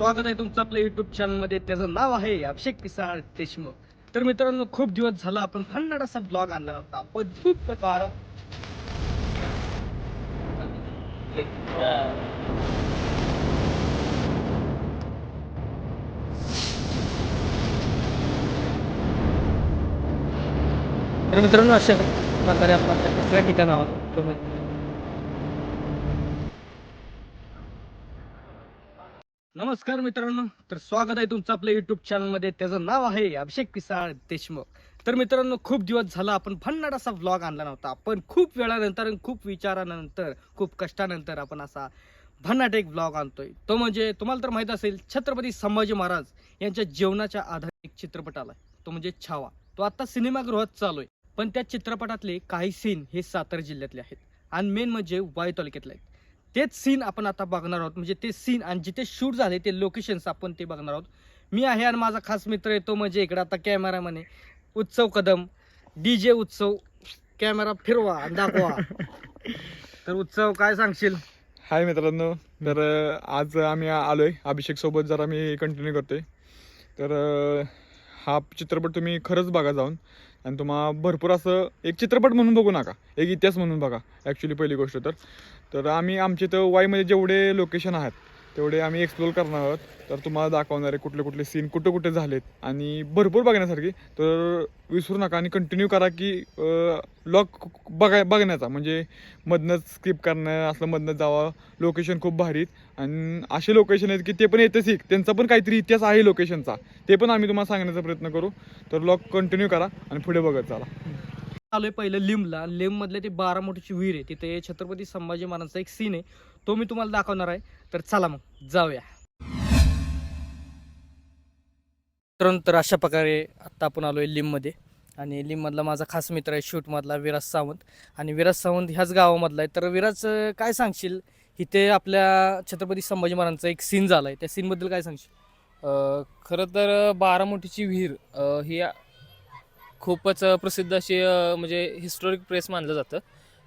स्वागत आहे तुमचं आपल्या युट्यूब चॅनलमध्ये त्याचं नाव आहे अभिषेक पिसाळ देशमुख. तर मित्रांनो खूप दिवस झाला आपण भन्नाट असा ब्लॉग आणला होता. अद्भुत खूप प्रकार. तर मित्रांनो अशा प्रकारे आपण दुसऱ्या तिसऱ्या ठिकाणावर तो म्हणजे नमस्कार मित्रांनो तर स्वागत आहे तुमचं आपल्या युट्यूब चॅनलमध्ये. त्याचं नाव आहे अभिषेक पिसाळ देशमुख. तर मित्रांनो खूप दिवस झाला आपण भन्नाट असा व्लॉग आणला नव्हता. पण खूप वेळानंतर आणि खूप विचारानंतर खूप कष्टानंतर आपण असा भन्नाट एक व्लॉग आणतोय. तो म्हणजे तुम्हाला तर माहीत असेल छत्रपती संभाजी महाराज यांच्या जीवनाच्या आधारे एक चित्रपट आलाय. तो म्हणजे छावा. तो आता सिनेमागृहात चालू आहे. पण त्या चित्रपटातले काही सीन हे सातारा जिल्ह्यातले आहेत. आणि मेन म्हणजे वाई तालुक्यातले आहेत. तेच सीन आपण आता बघणार आहोत. म्हणजे ते सीन आणि जिथे शूट झाले ते लोकेशन्स आपण ते बघणार आहोत. मी आहे आणि माझा खास मित्र येतो म्हणजे इकडे आता कॅमेरामॅन उत्सव कदम. डी जे उत्सव. कॅमेरा फिरवा आणि दाखवा. तर उत्सव काय सांगशील? हाय मित्रांनो. तर आज आम्ही आलोय अभिषेक सोबत. जरा मी कंटिन्यू करतोय. तर हा चित्रपट तुम्ही खरंच बघा जाऊन. आणि तुम्हाला भरपूर असं एक चित्रपट म्हणून बघू नका. एक इतिहास म्हणून बघा ॲक्च्युली पहिली गोष्ट तर. तर आम्ही आमच्या इथं वाईमध्ये जेवढे लोकेशन आहेत तेवढे आम्ही एक्सप्लोर करणार आहोत. तर तुम्हाला दाखवणार आहे कुठले कुठले सीन कुठे कुठे झालेत. आणि भरपूर बघण्यासारखी. तर विसरू नका आणि कंटिन्यू करा की लॉक बघाय बघण्याचा. म्हणजे मधनंच स्किप करणं असलं मधनं जावं. लोकेशन खूप भारी आणि असे लोकेशन आहेत की ते पण येते सीख. त्यांचा पण काहीतरी इतिहास आहे लोकेशनचा ते पण आम्ही तुम्हाला सांगण्याचा प्रयत्न करू. तर लॉक कंटिन्यू करा आणि पुढे बघत चला. आलोय पहिलं लिमला लिम मधल्या ते बारा मोठीची विहीर आहे. तिथे छत्रपती संभाजी महाराजांचा एक सीन आहे. तो मी तुम्हाला दाखवणार आहे. तर चला मग जाऊया. तर अशा प्रकारे आत्ता आपण आलोय लिममध्ये आणि लिममधला माझा खास मित्र आहे शूटमधला विराज सावंत. आणि विराज सावंत ह्याच गावामधला आहे. तर विराज काय सांगशील? इथे आपल्या छत्रपती संभाजी महाराजांचा एक सीन झाला आहे त्या सीनबद्दल काय सांगशील? खरं तर बारामोठीची विहीर ही खूपच प्रसिद्ध अशी म्हणजे हिस्टॉरिक प्लेस मानलं जातं.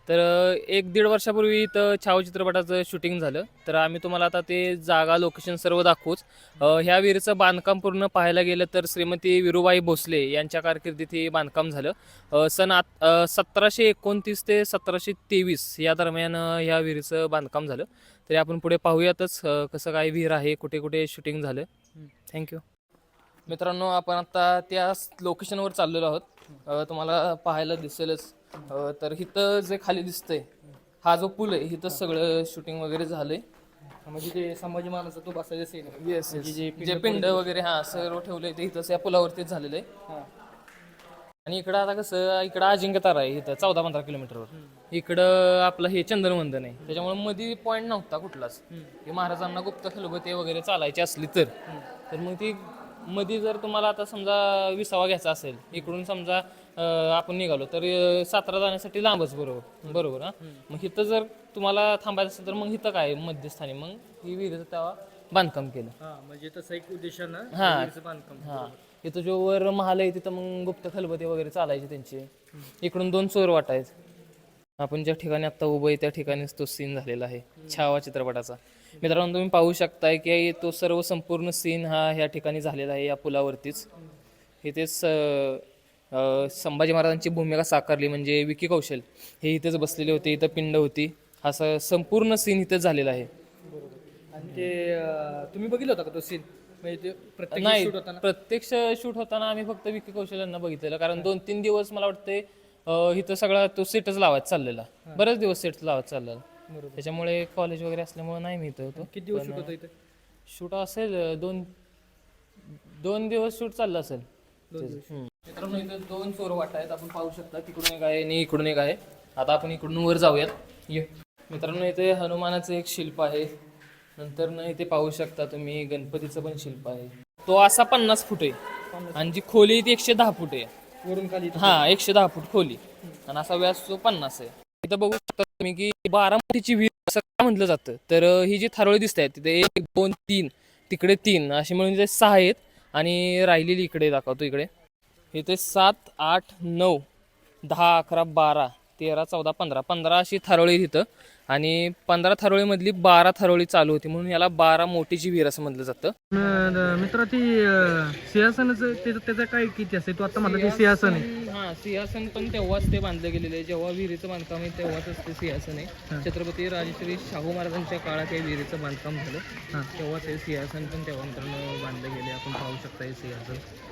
तर एक दीड वर्षापूर्वी इथं छावा चित्रपटाचं शूटिंग झालं. तर आम्ही तुम्हाला आता ते जागा लोकेशन सर्व दाखवूच. ह्या विहिरीचं बांधकाम पूर्ण पाहायला गेलं तर श्रीमती विरुबाई भोसले यांच्या कारकिर्दीत हे बांधकाम झालं. सन आत सतराशे एकोणतीस ते सतराशे तेवीस या दरम्यान ह्या विहिरीचं बांधकाम झालं. तरी आपण पुढे पाहूयातच कसं काय विहीर आहे कुठे कुठे शूटिंग झालं थँक्यू मित्रांनो आपण आता त्या लोकेशनवर चाललेलो आहोत. अ, तुम्हाला पाहायला दिसेलच. अ, तर इथं जे खाली दिसतंय हा जो पूल आहे इथं सगळं शूटिंग वगैरे झालंय. म्हणजे ते संभाजी महाराजांचा तो बसायचा सीन येस म्हणजे जे पिंड जे पिंड वगैरे हा सर्व ठेवलंय ते इथंच या पुलावरतीच झालेलं आहे. हा. आणि इकडं आता कसं इकडं अजिंक्य तारा आहे इथं चौदा पंधरा किलोमीटरवर इकडं आपलं हे चंद्रवंदन आहे. त्याच्यामुळे मध्ये पॉईंट नव्हता कुठलाच. की महाराजांना गुप्त खलबते वगैरे चालायची असली तर. तर मग ती मध्ये जर तुम्हाला आता समजा विसावा घ्यायचा असेल इकडून समजा अं, आपण निघालो तर अं, सातारा जाण्यासाठी लांबच बरोबर बरोबर हा? मग इथं जर तुम्हाला थांबायचं असेल तर मग इथं काय मध्यस्थानी? मग ही विहिरीचं तेव्हा बांधकाम केलं. हा म्हणजे तसं एक उद्देशानं हा. विहिरीचं बांधकाम. हा. इथं जो वर महाल आहे तिथं मग गुप्त खलबते वगैरे चालायचे त्यांचे. इकडून दोन चोर वाटायचे. आपण ज्या ठिकाणी आता उभं आहे त्या ठिकाणीच तो सीन झालेला आहे. छावा चित्रपटाचा. मित्रांनो तुम्ही पाहू शकताय की तो सर्व संपूर्ण सीन हा ह्या ठिकाणी झालेला आहे या पुलावरतीच. इथेच संभाजी महाराजांची भूमिका साकारली म्हणजे विकी कौशल. हे इथेच बसलेले होते इथं पिंड होती. हा स- संपूर्ण सीन इथेच झालेला आहे. आणि ते तुम्ही बघितलं होता का तो सीन म्हणजे नाही प्रत्यक्ष शूट होताना आम्ही फक्त विकी कौशल यांना बघितलेलं कारण दोन तीन दिवस मला वाटते इथं सगळा तो सेटच लावायचा चाललेला. बरेच दिवस सेट लावत चाललेला. त्याच्यामुळे कॉलेज वगैरे असल्यामुळे नाही मी इथं होतो. किती दिवस शूट होतं इथे? शूट असेल अं, दोन दोन दिवस शूट चाललं असेल. हम्म. मित्रांनो इथं दोन चोर वाट आहेत. आपण पाहू शकता तिकडून एक आहे आणि इकडून एक आहे. आता आपण इकडून वर जाऊयात. ये. मित्रांनो इथे हनुमानाचं एक शिल्प आहे. नंतर ना इथे पाहू शकता तुम्ही गणपतीचं पण शिल्प आहे. तो असा पन्नास फूट आहे. आणि जी खोली ती एकशे दहा फूट आहे. वरून खाली हा एकशे दहा फूट खोली. आणि असा व्यास तो पन्नास आहे. इथं बघू शकता तुम्ही की बारामतीची विहीर असं का म्हटलं जातं? तर ही जी थारोळी दिसत आहेत तिथे एक दोन तीन तिकडे तीन अशी मिळून ते सहा आहेत आणि राहिलेली इकडे दाखवतो इकडे. इथे सात आठ नऊ दहा अकरा बारा तेरा चौदा पंधरा पंधरा अशी थारोळी तिथं आणि पंधरा थारोळीमधली बारा थारोळी चालू होती म्हणून याला बारा मोठीची विहीर असं म्हटलं जातं. मित्र ती सिंहासनच त्याचा काय किती असते तू आता म्हणलं ते सिंहासन आहे. हा सिंहासन पण तेव्हाच ते बांधलं गेलेलं आहे. जेव्हा विहिरीचं बांधकाम आहे तेव्हाच ते सिंहासन. आहे. छत्रपती राजश्री शाहू महाराजांच्या काळात हे विहिरीचं बांधकाम झालं. तेव्हाच हे सिंहासन पण तेव्हा मित्रांनो बांधलं गेले आपण पाहू शकता हे सिंहासन.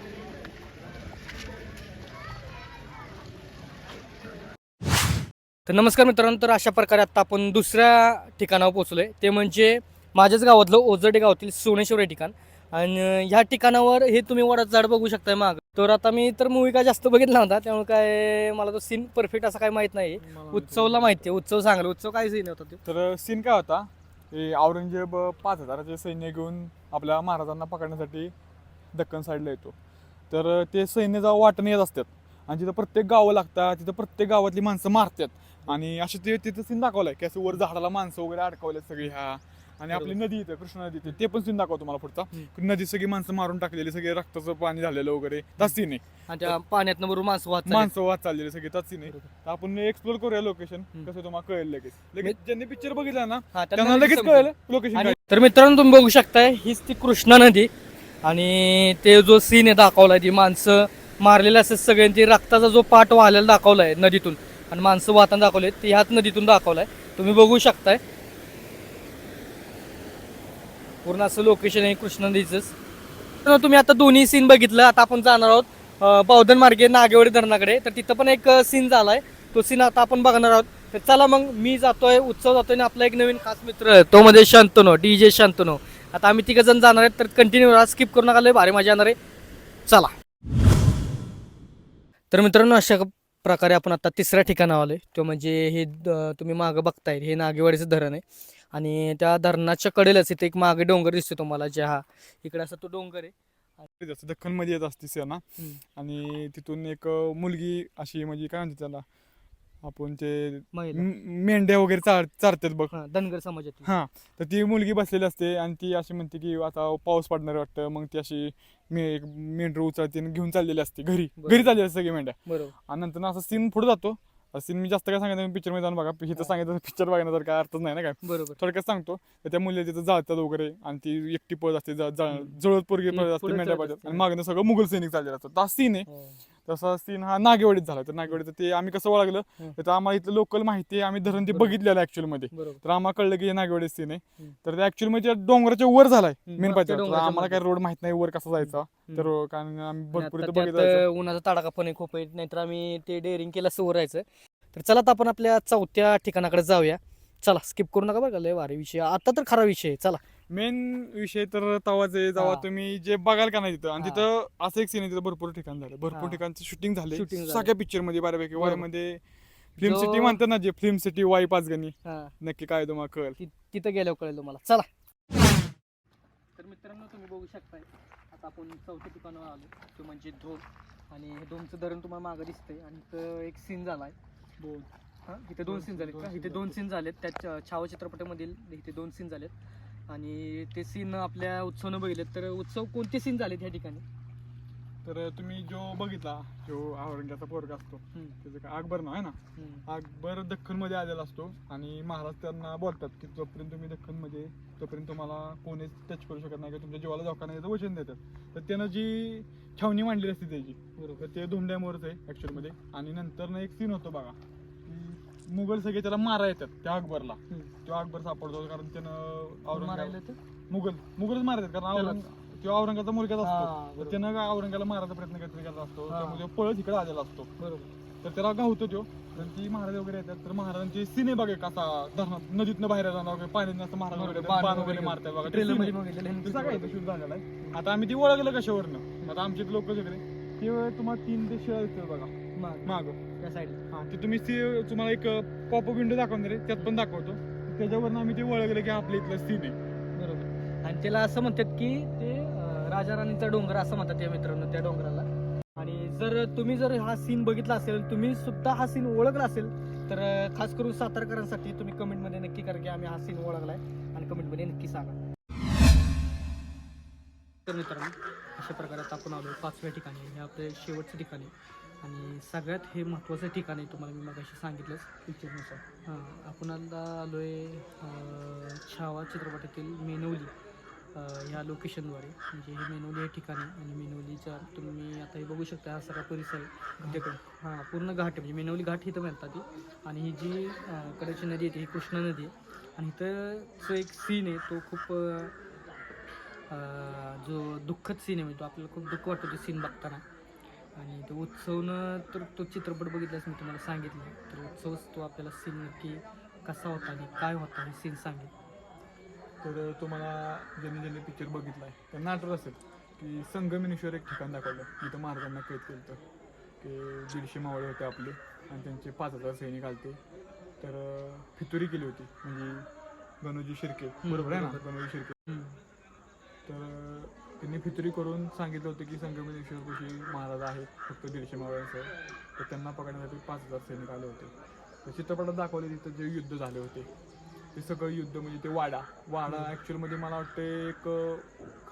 तर नमस्कार मित्रांनो तर अशा प्रकारे आता आपण दुसऱ्या ठिकाणावर पोहोचलोय. ते म्हणजे माझ्याच गावातलं ओझरडे गावातील सोनेश्वर हे ठिकाण. आणि ह्या ठिकाणावर हे तुम्ही वडाचं झाड बघू शकताय माग. तर आता मी तर मूवी काय जास्त बघितला नव्हता त्यामुळे काय मला तो सीन परफेक्ट असा काय माहीत नाही उत्सवला माहिती आहे उत्सव सांगला. उत्सव काय सीन होता ते? तर सीन काय होता? औरंगजेब पाच हजाराचे सैन्य घेऊन आपल्या महाराजांना पकडण्यासाठी दक्कन साईडला येतो. तर ते सैन्य जेव्हा वाटण येत असतात. आणि तिथं प्रत्येक गावं लागतात तिथं प्रत्येक गावातली माणसं मारतात. आणि असे ते तिथं सीन दाखवलाय की असं वर झाडाला माणसं वगैरे अडकवल्यात सगळी ह्या. आणि आपली नदी इथं कृष्णा नदी इथे ते पण सीन दाखवतो मला पुढचा. नदी सगळी माणसं मारून टाकलेली सगळे रक्ताचं पाणी झालेलं वगैरे. त्याच सीन आहे. पाण्यातनं बरोबर माणसं वाहत चालली. माणसं वाद चाललेली सगळी त्याच सीन आहे. तर आपण एक्सप्लोर करूया लोकेशन हम्म. कसं तुम्हाला कळेल लगेच. लगेच ज्यांनी पिक्चर बघितला ना हा, त्यांना त्यांना लगेच समजेल. कळेल लोकेशन आणि तर मित्रांनो तुम्ही बघू शकताय हीच ती कृष्णा नदी. आणि ते जो सीन आहे दाखवलाय ती माणसं मारलेले असतात सगळ्यांची रक्ताचा जो पाठ वाहलेला आहे नदीतून आणि माणसं वाहताना दाखवले ते ह्याच नदीतून दाखवलाय. तुम्ही बघू शकताय. पूर्ण असं लोकेशन आहे कृष्णा नदीचंच. तर तुम्ही आता दोन्ही सीन बघितलं आता आपण जाणार आहोत बौद्धन मार्गे नागेवाडी धरणाकडे. तर तिथं पण एक सीन झालाय. तो सीन आता आपण बघणार आहोत. तर चला मग मी जातोय उत्सव जातोय आणि आपला एक नवीन खास मित्र आहे तो मध्ये शांतनो डी जे शांतनो. आता आम्ही तिघ जण जाणार आहेत तर कंटिन्यू स्किप करू नका लय भारी मजा येणार आहे. चला. तर मित्रांनो अशा प्रकारे आपण आता तिसऱ्या ठिकाणावर आलोय. तो म्हणजे हे तुम्ही मागं बघताय हे नागेवाडीचं धरण आहे. आणि त्या धरणाच्या कडेलाच इथे एक मागे डोंगर दिसतो तुम्हाला जे हा इकडे असा तो डोंगर आहे. दख्खनमध्ये येत असते सेना. आणि तिथून एक मुलगी अशी म्हणजे काय म्हणते त्याला आपण ते महिला. म- मेंढ्या वगैरे चार चारतात बघ. हा, धनगर समाजातील. हा तर ती मुलगी बसलेली असते आणि ती अशी म्हणते की आता पाऊस पडणार वाटतं. मग ती अशी मे मेंढर उचलते आणि घेऊन चाललेली असते घरी. घरी चाललेली असते सगळी मेंढ्या. बरोबर. आणि नंतर असं सीन पुढे जातो. सीन मी जास्त काय सांगितलं पिक्चरमध्ये जाऊन बघा. इथं सांगितलं पिक्चर बघण्याचा काय अर्थच नाही ना काय? बरोबर. थोडक्यात सांगतो. तर त्या मुली तिथं जाळतात वगैरे आणि ती एकटी पळत असते ज- ज- हम्म. जळत पोरगी पळत असते पुढे मेंढ्या असते. आणि मागणं सगळं मुघल सैनिक चाललेलं असतं. हा सीन आहे. हो. तसा सीन हा नागेवाडीत झाला. तर नागेवाडीचं ते आम्ही कसं ओळखलं. तर आम्हाला इथलं लोकल माहिती आहे. आम्ही धरण ते. बघितलेलं ऍक्च्युअलमध्ये. तर आम्हाला कळलं की हे नागेवाडी सीन आहे. तर ते ऍक्च्युअलमध्ये डोंगराच्या वर झालाय मेन पाहिजे तर आम्हाला. काय रोड माहीत नाही वर कसा जायचा. तर कारण आम्ही भरपूर इथं बघितलं उन्हाचा तडाखा पण आहे खूप आहे. नाहीतर आम्ही ते डेअरिंग केलं असं वर राहायचं तर चला आता आपण आपल्या चौथ्या ठिकाणाकडे जाऊया. चला स्किप करू नका बरं का. लय भारी विषय. आता तर खरा विषय आहे. चला. मेन विषय तर तवाच आहे. जेव्हा हा. तुम्ही जे बघाल का नाही तिथं आणि हा. तिथं असं एक सीन आहे तिथं भरपूर ठिकाण झालं. भरपूर हा. ठिकाणचं शूटिंग झाले Shooting झालंय. सगळ्या पिक्चरमध्ये बऱ्यापैकी. बरोबर. वायमध्ये फिल्म जो- सिटी म्हणतात ना जे फिल्म सिटी वाई पाचगणी हा. नक्की काय तुम्हाला कळेल ति- तिथं गेल्यावर कळेल तुम्हाला. चला. तर मित्रांनो तुम्ही बघू शकताय. आता आपण चौथ्या ठिकाणावर आलो. तो म्हणजे धोम आणि हे धोमचं धरण तुम्हाला मागं दिसतंय. आणि इथं एक सीन झालाय. दोन हा इथे दोन दोन सीन झालेत दोन का? scene इथे दोन झालेत. सीन झालेत. त्या छावा चित्रपटामधील इथे दोन सीन झालेत. आणि ते सीन आपल्या उत्सवनं बघितलेत. तर उत्सव कोणते सीन झालेत ह्या ठिकाणी? तर तुम्ही जो बघितला जो औरंगाचा पोरगा असतो त्याचं काय अकबर नाव आहे ना? अकबर दख्खनमध्ये आलेला असतो आणि महाराज त्यांना बोलतात की जोपर्यंत तुम्ही दख्खनमध्ये तोपर्यंत तुम्हाला कोणीच टच करू शकत नाही किंवा तुमच्या जीवाला धोका नाही वचन देतात. तर त्यानं जी छावणी मांडलेली असते त्याची बरोबर. ते धुमड्यामोरच आहे ऍक्च्युअलमध्ये. आणि नंतर ना एक सीन होतो बघा. मुघल सगळे त्याला मारा येतात त्या अकबरला. तो अकबर सापडतो कारण त्यानं मारायला मुघल मुघलच मारतात कारण. औरंग तो औरंगाचा मुलगाच हा, असतो. तर. त्यानं औरंगाला मारायचा प्रयत्न करत करत असतो. हा. त्यामुळे तो पळत इकडे आलेला असतो. बरोबर. तर त्याला गावतो तो. तर ती महाराज वगैरे येतात तर महाराजांचे सिने बघा कसा धरणात नदीतनं बाहेर जाणार वगैरे पाण्यात असं महाराज वगैरे बाण बाण वगैरे मारतात बघा. ट्रेलरमध्ये scene बघितलेलं आहे. आहे. ते सगळं इथं shoot झालेलं आहे. आता आम्ही ती ओळखलं कशावरनं. आता आमचे लोक वगैरे ते तुम्हाला तीन ते शिळा बघा. मागं, त्या साईडला हा ते तुम्ही ती तुम्हाला एक पॉपअप विंडो दाखवणार आहे त्यात पण दाखवतो. त्याच्यावरनं आम्ही ते ओळखलं की आपल्या इथलं सीन आहे. बरोबर. आणि त्याला असं म्हणतात की ते अं, राजा राणीचा डोंगर असं म्हणतात या मित्रांनो त्या डोंगराला. आणि जर तुम्ही जर हा सीन बघितला असेल तुम्ही सुद्धा हा सीन ओळखला असेल तर अं, खास करून सातारकरांसाठी तुम्ही कमेंटमध्ये नक्की करा की आम्ही हा सीन ओळखलाय. आणि कमेंटमध्ये नक्की सांगा. तर मित्रांनो अशा प्रकारे आता आपण आलो पाचव्या ठिकाणी हे आपल्या शेवटचं ठिकाणी. आणि सगळ्यात हे महत्त्वाचं ठिकाण आहे तुम्हाला मी मगाशी सांगितलंच पिक्चरनुसार हां आपण आता आलो आहे छावा चित्रपटातील मेनवली ह्या लोकेशनद्वारे म्हणजे हे मेनवली हे ठिकाण आहे आणि मेनवलीच्या तुम्ही आता हे बघू शकता हा सगळा परिसर आहे तिकडे हां पूर्ण घाट म्हणजे मेनवली घाट इथं म्हणतात ती आणि ही जी कडची कडेची नदी आहे ती ही कृष्णा नदी आहे. आणि इथं जो एक सीन आहे तो खूप जो दुःखद सीन आहे म्हणजे तो आपल्याला खूप दुःख वाटतो ते सीन बघताना. आणि तो उत्सवनं तर तो चित्रपट बघितल्यास मी तुम्हाला सांगितलं. तर उत्सवच तो आपल्याला सीन नक्की कसा होता आणि काय होता हे सीन सांगेल तर तुम्हाला ज्यांनी ज्यांनी पिक्चर बघितला आहे त्यांना आठवत असेल की संगमेश्वर एक ठिकाण दाखवलं. जिथं महाराजांना कैद केलं होतं की दीडशे मावळे होते आपले आणि त्यांचे पाच हजार सैनिक आलते. तर फितुरी केली होती. म्हणजे गणोजी शिर्के. बरोबर आहे ना. गणोजी शिर्के. त्यांनी फितुरी करून सांगितलं होतं की संगमेश्वरपाशी महाराज आहेत फक्त दीडशे मावळ्यांसह तर त्यांना पकडण्यासाठी पाच हजार सैनिक आले होते. तर चित्रपटात दाखवले तिथं जे युद्ध झाले होते. ते सगळं युद्ध म्हणजे ते वाडा. वाडा ॲक्च्युअलमध्ये मला वाटतं एक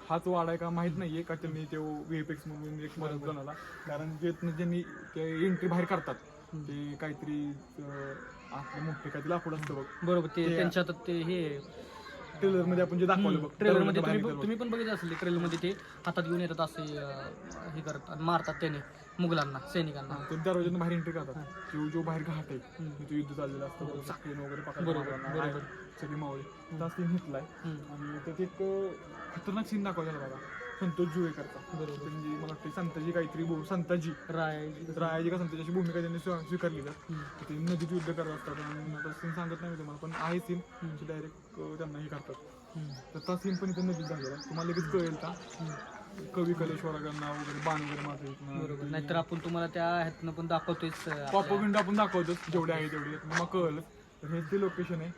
हाच वाडा आहे का माहीत नाही आहे का त्यांनी ते व्ही एफ एक्स म्हणून एक मदत बनवला. कारण जे ज्यांनी ते एंट्री बाहेर करतात. ते काहीतरी आपलं मोठे काहीतरी लाकूड असतं बघ. बरोबर ते त्यांच्या ते हे ट्रेलरमध्ये आपण जे दाखवलं बघ ट्रेलरमध्ये तुम्ही पण बघितलं असेल ट्रेलरमध्ये ते हातात घेऊन येतात असे अं, हे करतात मारतात त्याने मुघलांना सैनिकांना. ते दरवाज्यातून बाहेर एंट्री करतात? जो जो बाहेर घाट. आहे. तिथे युद्ध चाललेलं असतं साखळीन वगैरे बरोबर, बरोबर. सगळी मावळी. तर सीन घेतलाय हम्म. आणि त्यात एक अं, खतरनाक सीन दाखवलेला बघा. संतोष जुळेकरचा बरोबर. म्हणजे मला वाटतं संताजी काहीतरी भू- संताजी राय रायाजी का संताजी अशी भूमिका त्यांनी स्वी- स्वीकारली तर हम्म. ते नदीत युद्ध करत असतात आणि आता सीन सांगत नाही मी तुम्हाला पण आहे सीन. डायरेक्ट त्यांना हे करतात. तर त्या सीन पण इथे नदीत झालेला आहे. तुम्हाला लगेच कळेल का. कवी कलेश्वरांना वगैरे बाण वगैरे मारता बरोबर नाहीतर आपण तुम्हाला त्या ह्यातनं पण दाखवतोयच अं, आपल्या- आपण दाखवतो जेवढे आहे तेवढे मग कळलं तर हे ते लोकेशन आहे.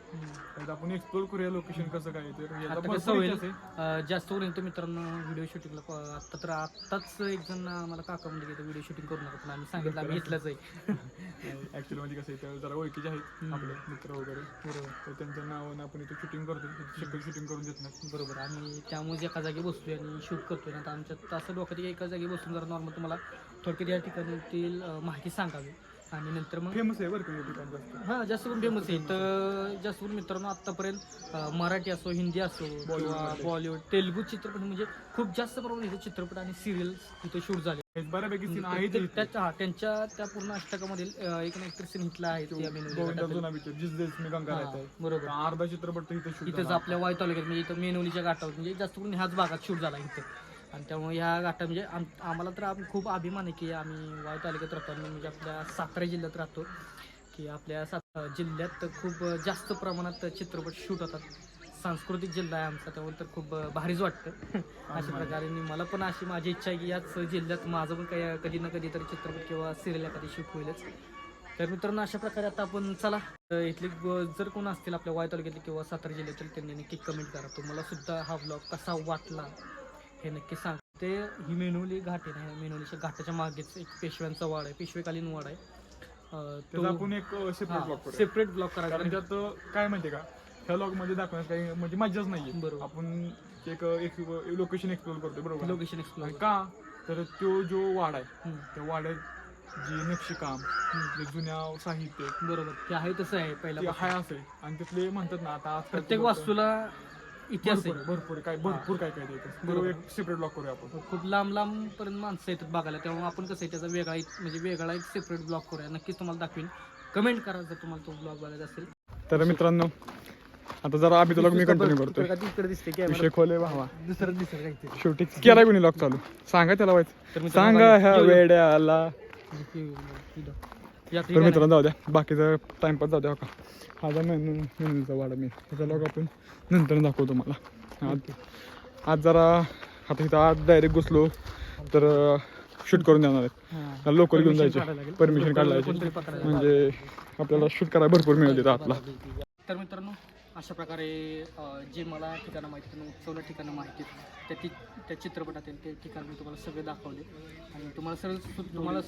तर आपण एक्सप्लोर करूया लोकेशन कसं काय आहे. तर याचा आता भरपूर कसं होईल इतिहास आहे. अं, जास्त करून तर मित्रांनो व्हिडिओ शूटिंगला आता तर आत्ताच एक जण आम्हाला काका म्हणजे व्हिडिओ शूटिंग करू नका पण आम्ही सांगितलं आम्ही इथलंच आहे. ऍक्च्युअली म्हणजे कसं आहे तर जरा ओळखीचे आहेत आपले मित्र वगैरे. बरोबर. तर त्यांच्या नावानं आपण इथे शूटिंग करतो. शक्य शूटिंग करून देत नाही. बरोबर. आणि त्यामुळे एका जागी बसतोय आणि शूट करतोय ना तर आमच्यात असं डोक्यात आहे की एका जागी बसून जरा नॉर्मल तुम्हाला थोडक्यात या ठिकाणातील अं, माहिती सांगावी. आणि नंतर मग फेमस आहे बरं का हे ठिकाण जास्त? हां जास्त करून फेमस आहे. तर जास्त करून मित्रांनो आत्तापर्यंत अं, मराठी असो हिंदी असो किंवा बॉलिवूड तेलुगू चित्रपट म्हणजे खूप जास्त प्रमाणात इथे चित्रपट आणि सिरियल्स इथे शूट झाले. हे बऱ्यापैकी सीन आहे ते- त्याच्या हा, त्यांच्या त्या पूर्ण अष्टकामधील अं, एक ना एक तर scene इथला आहे त्या मेनू गोविंदा जुना पिक्चर जिस देश मी गंगा राहत आहे बरोबर. अर्धा चित्रपट तर इथे शूट इथंच आपल्या वाय तालुक्यात म्हणजे इथं मेनवलीच्या घाटावर म्हणजे जास्त करून ह्याच भागात शूट झाला इथं. आणि त्यामुळे ह्या घाटा म्हणजे आम आम्हाला तर आम- खूप अभिमान आहे की आम्ही वाय तालुक्यात राहतो आणि म्हणजे आपल्या सातारा जिल्ह्यात राहतो. की आपल्या सात जिल्ह्यात खूप जास्त प्रमाणात चित्रपट शूट होतात. सांस्कृतिक जिल्हा आहे आमचा त्यामुळे तर खूप भारीच वाटतं. अशा प्रकारे मला पण अशी माझी इच्छा आहे की याच जिल्ह्यात माझं पण काही कधी ना कधी तरी चित्रपट किंवा सिरियल एखादी शूट होईलच. तर मित्रांनो अशा प्रकारे आता आपण चला. इथले जर कोण असतील आपल्या वाय तालुक्यातले किंवा सातारा जिल्ह्यातील त्यांनी नक्की कमेंट करा. तुम्हाला सुद्धा हा ब्लॉग कसा वाटला? हे नक्की सांग ते ही मेनोली घाट आहे ना मेनोलीच्या घाटाच्या मागेच एक पेशव्यांचा वाड आहे पेशवेकालीन वाड आहे. आपण एक सेपरेट ब्लॉग करू सेपरेट ब्लॉग कारण करायचा त्यात काय माहितीये का? ह्या लॉगमध्ये दाखवण्यात काही म्हणजे मज्जाच नाहीये. बरोबर. आपण एक एक लोकेशन एक्सप्लोर करतोय बरोबर? लोकेशन एक्सप्लोर का? तर तो जो वाडा आहे त्या वाड्यात जे नक्षीकाम जे जुन्या साहित्य बरोबर. ते आहे तसं आहे पहिला हाय असे आणि तिथले म्हणतात ना आता प्रत्येक वास्तूला इतिहास आहे. भरपूर काय भरपूर काय काय बरोबर. बरोबर. एक सेपरेट ब्लॉग करूया आपण. खूप लांब लांब पर्यंत माणसं येतात बघायला. त्यामुळे आपण कसं आहे त्याचा वेगळा एक म्हणजे वेगळा एक सेपरेट ब्लॉग करूया. नक्कीच तुम्हाला दाखवीन. कमेंट करा जर तुम्हाला तो ब्लॉग बघायचा असेल. तर मित्रांनो आता जरा आम्ही तुला मी कंटिन्यू करतोय. दिसते विषय खोले भावा. दुसरं काहीतरी शेवटी केला कोणी लॉक चालू? सांगा त्याला मित्रांनो सांगा ह्या. वेड्याला. तर मित्रांनो जाऊ द्या. बाकीचं टाइमपास जाऊ द्या हो का? हा जा मेनू मेनूचा वाडा मी. त्याचा लॉग आपण नंतर दाखवतो तुम्हाला. आज आज जरा आता इथं आज डायरेक्ट घुसलो तर शूट करून देणार आहेत. लोकल घेऊन जायचे. परमिशन काढायची म्हणजे आपल्याला शूट करायला भरपूर मिळेल तिथं आतला. तर मित्रांनो अशा प्रकारे जे मला ठिकाणं माहिती उत्सवला ठिकाणं माहिती आहेत त्या ती त्या चित्रपटातील ते ठिकाण मी तुम्हाला सगळे दाखवले. आणि तुम्हाला सर्व सु- तुम्हाला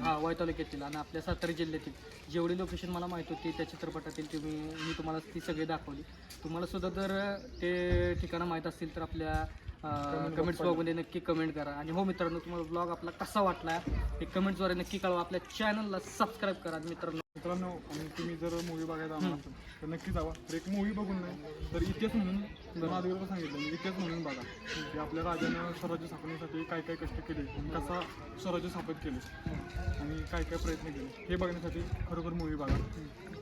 हा वाय तालुक्यातील आणि आपल्या सातारा जिल्ह्यातील जेवढी लोकेशन मला माहीत होती त्या चित्रपटातील तुम्ही मी तुम्हाला ती सगळी दाखवली. तुम्हाला सुद्धा जर ते ठिकाणं माहीत असतील तर आपल्या कमेंट्समध्ये. बॉक्समध्ये नक्की कमेंट करा. आणि हो मित्रांनो तुम्हाला ब्लॉग आपला कसा वाटला हे कमेंट्सद्वारे नक्की कळवा. आपल्या चॅनलला सबस्क्राईब करा मित्रांनो. मित्रांनो आणि तुम्ही जर मूवी बघायला जाणार असाल तर नक्की जावा. तर एक मूवी बघून नाही तर इतिहास म्हणून महादेवाला सांगितलं मी इतिहास म्हणून बघा. की आपल्या राजानं स्वराज्य स्थापनेसाठी काय काय कष्ट केले कसा स्वराज्य स्थापित केले आणि काय काय प्रयत्न केले हे बघण्यासाठी खरोखर मूवी बघा.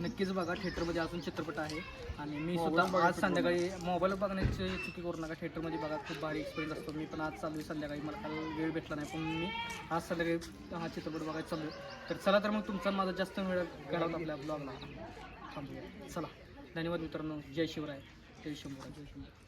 नक्कीच बघा थिएटरमध्ये अजून चित्रपट आहे. आणि मी सुद्धा आज संध्याकाळी मोबाईल बघण्याची चुकी करू नका. थिएटरमध्ये बघा खूप भारी एक्सपिरियन्स असतो. मी पण आज चालू आहे संध्याकाळी. मला काल वेळ भेटला नाही पण मी आज संध्याकाळी हा चित्रपट बघायला चालू आहे. तर चला तर मग तुमचा माझा जास्त वेळ घालवत आपल्या ब्लॉगला थांबूया. चला. धन्यवाद मित्रांनो. जय शिवराय. जय शंभूराय. जय शंभू